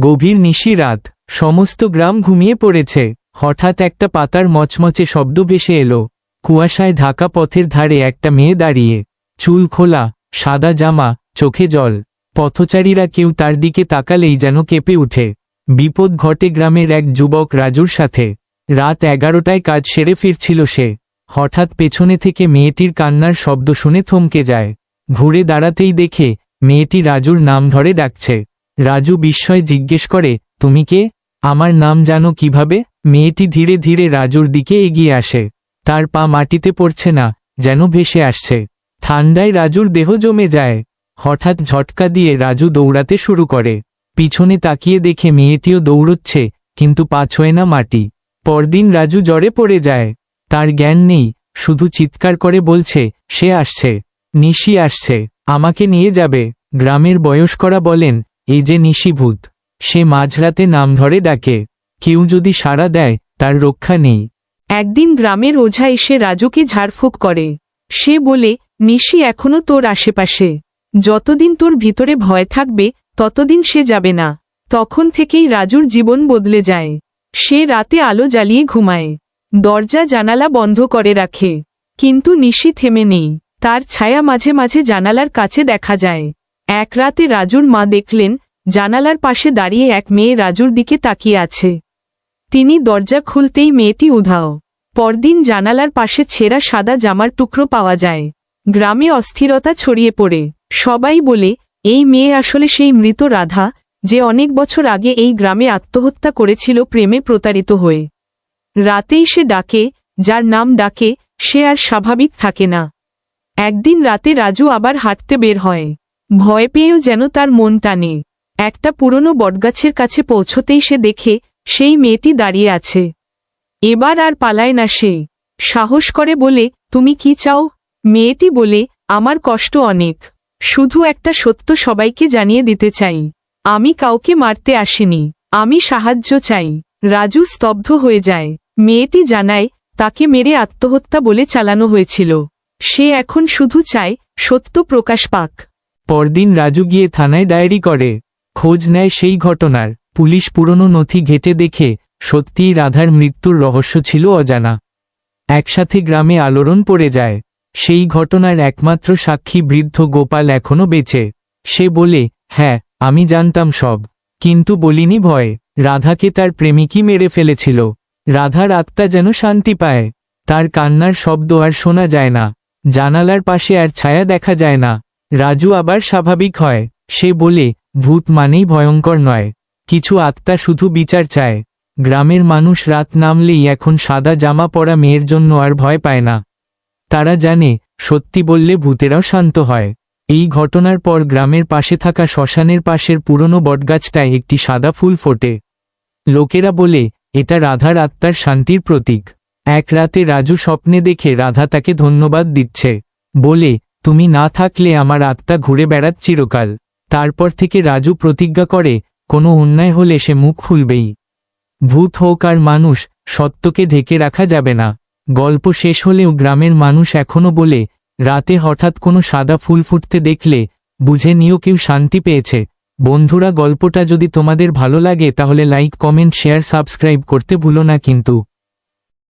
গভীর নিশি রাত। সমস্ত গ্রাম ঘুমিয়ে পড়েছে। হঠাৎ একটা পাতার মচমচে শব্দ ভেসে এলো। কুয়াশায় ঢাকা পথের ধারে একটা মেয়ে দাঁড়িয়ে। চুল খোলা, সাদা জামা, চোখে জল। পথচারীরা কেউ তার দিকে তাকালেই যেন কেঁপে উঠে। বিপদ ঘটে গ্রামের এক যুবক রাজুর সাথে। রাত এগারোটায় কাজ সেরে ফিরছিল সে। হঠাৎ পেছনে থেকে মেয়েটির কান্নার শব্দ শুনে থমকে যায়। ঘুরে দাঁড়াতেই দেখে, মেয়েটি রাজুর নাম ধরে ডাকছে। রাজু বিস্ময় জিজ্ঞেস করে, তুমি কে? আমার নাম জানো কীভাবে? মেয়েটি ধীরে ধীরে রাজুর দিকে এগিয়ে আসে। তার পা মাটিতে পড়ছে না, যেন ভেসে আসছে। ঠান্ডায় রাজুর দেহ জমে যায়। হঠাৎ ঝটকা দিয়ে রাজু দৌড়াতে শুরু করে। পিছনে তাকিয়ে দেখে মেয়েটিও দৌড়চ্ছে, কিন্তু পা ছোঁয় না মাটি। পরদিন রাজু জ্বরে পড়ে যায়। তার জ্ঞান নেই, শুধু চিৎকার করে বলছে, সে আসছে। নিশি আসছে। আমাকে নিয়ে যাবে। গ্রামের বয়স্করা বলেন এই যে নিশিভূত, সে মাঝরাতে নাম ধরে ডাকে, কেউ যদি সাড়া দেয়, তার রক্ষা নেই। একদিন গ্রামের ওঝা এসে রাজুকে ঝাড়ফুঁক করে। সে বলে, নিশি এখনও তোর আশেপাশে। যতদিন তোর ভিতরে ভয় থাকবে, ততদিন সে যাবে না। তখন থেকেই রাজুর জীবন বদলে যায়। সে রাতে আলো জ্বালিয়ে ঘুমায়। দরজা জানালা বন্ধ করে রাখে। কিন্তু নিশি থেমে নেই। তার ছায়া মাঝে মাঝে জানালার কাছে দেখা যায়। এক রাতে রাজুর মা দেখলেন জানালার পাশে দাঁড়িয়ে এক মেয়ে রাজুর দিকে তাকিয়ে আছে। তিনি দরজা খুলতেই মেয়েটি উধাও। পরদিন জানালার পাশে ছেঁড়া সাদা জামার টুকরো পাওয়া যায়। গ্রামে অস্থিরতা ছড়িয়ে পড়ে। সবাই বলে, এই মেয়ে আসলে সেই মৃত রাধা, যে অনেক বছর আগে এই গ্রামে আত্মহত্যা করেছিল প্রেমে প্রতারিত হয়ে। রাতেই সে ডাকে, যার নাম ডাকে, সে আর স্বাভাবিক থাকে না। একদিন রাতে রাজু আবার হাঁটতে বের হয়। ভয় পেয়েও যেন তার মন টানে। একটা পুরনো বটগাছের কাছে পৌঁছতেই সে দেখে সেই মেয়েটি দাঁড়িয়ে আছে। এবার আর পালায় না সে। সাহস করে বলে, তুমি কি চাও? মেয়েটি বলে, আমার কষ্ট অনেক। শুধু একটা সত্য সবাইকে জানিয়ে দিতে চাই। আমি কাউকে মারতে আসিনি। আমি সাহায্য চাই। রাজু স্তব্ধ হয়ে যায়। মেয়েটি জানায়, তাকে মেরে আত্মহত্যা বলে চালানো হয়েছিল। সে এখন শুধু চায় সত্য প্রকাশ পাক। পরদিন রাজু গিয়ে থানায় ডায়েরি করে। খোঁজ নেয় সেই ঘটনার। পুলিশ পুরনো নথি ঘেটে দেখে সত্যিই রাধার মৃত্যুর রহস্য ছিল অজানা। একসাথে গ্রামে আলোড়ন পড়ে যায়। সেই ঘটনার একমাত্র সাক্ষী বৃদ্ধ গোপাল এখনও বেঁচে। সে বলে হ্যাঁ আমি জানতাম সব। কিন্তু বলিনি ভয়। রাধাকে তার প্রেমিকই মেরে ফেলেছিল। রাধার আত্মা যেন শান্তি পায়। তার কান্নার শব্দ আর শোনা যায় না। জানালার পাশে আর ছায়া দেখা যায় না। রাজু আবার স্বাভাবিক হয়। সে বলে ভূত মানেই ভয়ঙ্কর নয়। কিছু আত্মা শুধু বিচার চায়। গ্রামের মানুষ রাত নামলেই এখন সাদা জামা পরা মেয়ের জন্য আর ভয় পায় না। তারা জানে, সত্যি বললে ভূতেরাও শান্ত হয়। এই ঘটনার পর গ্রামের পাশে থাকা শ্মশানের পাশের পুরনো বটগাছটায় একটি সাদা ফুল ফোটে। লোকেরা বলে, এটা রাধার আত্মার শান্তির প্রতীক। এক রাতে রাজু স্বপ্নে দেখে রাধা তাকে ধন্যবাদ দিচ্ছে। বলে, তুমি না থাকলে আমার আত্মা ঘুরে বেড়াত চিরকাল। তারপর থেকে রাজু প্রতিজ্ঞা করে, কোনো অন্যায় হলে সে মুখ খুলবেই। ভূত হোক আর মানুষ, সত্যকে ঢেকে রাখা যাবে না। গল্প শেষ হলেও গ্রামের মানুষ এখনও বলে, রাতে হঠাৎ কোনো সাদা ফুল ফুটতে দেখলে, বুঝে নিও কেউ শান্তি পেয়েছে। বন্ধুরা, গল্পটা যদি তোমাদের ভালো লাগে তাহলে লাইক, কমেন্ট, শেয়ার, সাবস্ক্রাইব করতে ভুলো না কিন্তু।